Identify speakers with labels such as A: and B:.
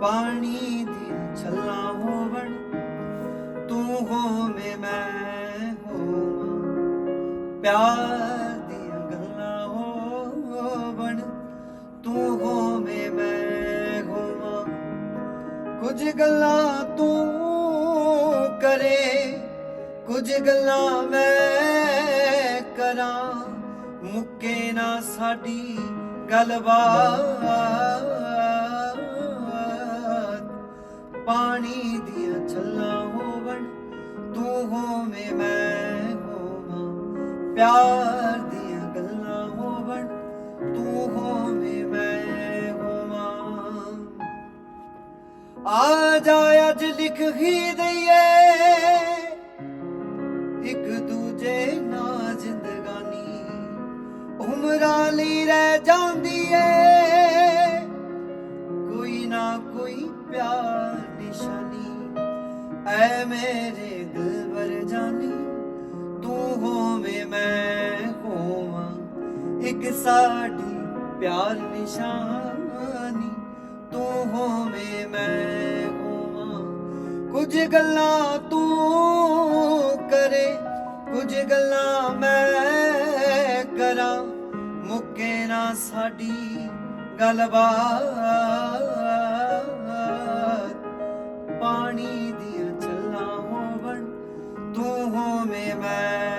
A: ਪਾਣੀ ਦੀ ਛੱਲਾਂ ਹੋਵਣ, ਤੂੰ ਹੋਵੇਂ ਮੈਂ ਹੋਵਾਂ ਪਿਆਰ ਦੀਆਂ ਗੱਲਾਂ ਹੋਵਣ, ਤੂੰ ਹੋਵੇਂ ਮੈਂ ਹੋਵਾਂ ਕੁਝ ਗੱਲਾਂ ਤੂੰ ਕਰੇ, ਕੁਝ ਗੱਲਾਂ ਮੈਂ ਕਰਾਂ। ਮੁੱਕੇ ਨਾ ਸਾਡੀ ਗੱਲਬਾਤ। ਪਾਣੀ ਦੀਆਂ ਛੱਲਾਂ ਹੋਵਣ, ਤੂੰ ਹੋਵੇਂ ਮੈਂ ਹੋਵਾਂ। ਪਿਆਰ ਦੀਆਂ ਗੱਲਾਂ ਹੋਵਣ, ਤੂੰ ਹੋਵੇਂ ਮੈਂ ਹੋਵਾਂ। ਆ ਜਾ ਅੱਜ ਲਿਖ ਹੀ ਦਈਏ, ਇੱਕ ਦੂਜੇ ਨਾਲ ਜ਼ਿੰਦਗਾਨੀ ਉਮਰਾਂ ਲਈ ਰਹਿ ਜਾਂਦੀ ਏ। ਕੋਈ ਨਾ ਕੋਈ ਪਿਆਰ ਨਿਸ਼ਾਨੀ, ਐ ਮੇਰੇ ਦਿਲਬਰ ਜਾਨੀ। ਤੂੰ ਹੋਵੇਂ ਮੈਂ ਹੋਵਾਂ, ਇੱਕ ਸਾਡੀ ਪਿਆਰ ਨਿਸ਼ਾਨੀ। ਤੂੰ ਹੋਵੇਂ ਮੈਂ ਹੋਵਾਂ, ਕੁਝ ਗੱਲਾਂ ਤੂੰ ਕਰੇ, ਕੁਝ ਗੱਲਾਂ ਮੈਂ ਸਾਡੀ ਗੱਲਬਾਤ। ਪਾਣੀ ਦੀਆਂ ਚੱਲਾਂ ਹੋਵਣ ਤੂੰ ਹੋਵੇਂ ਮੈਂ।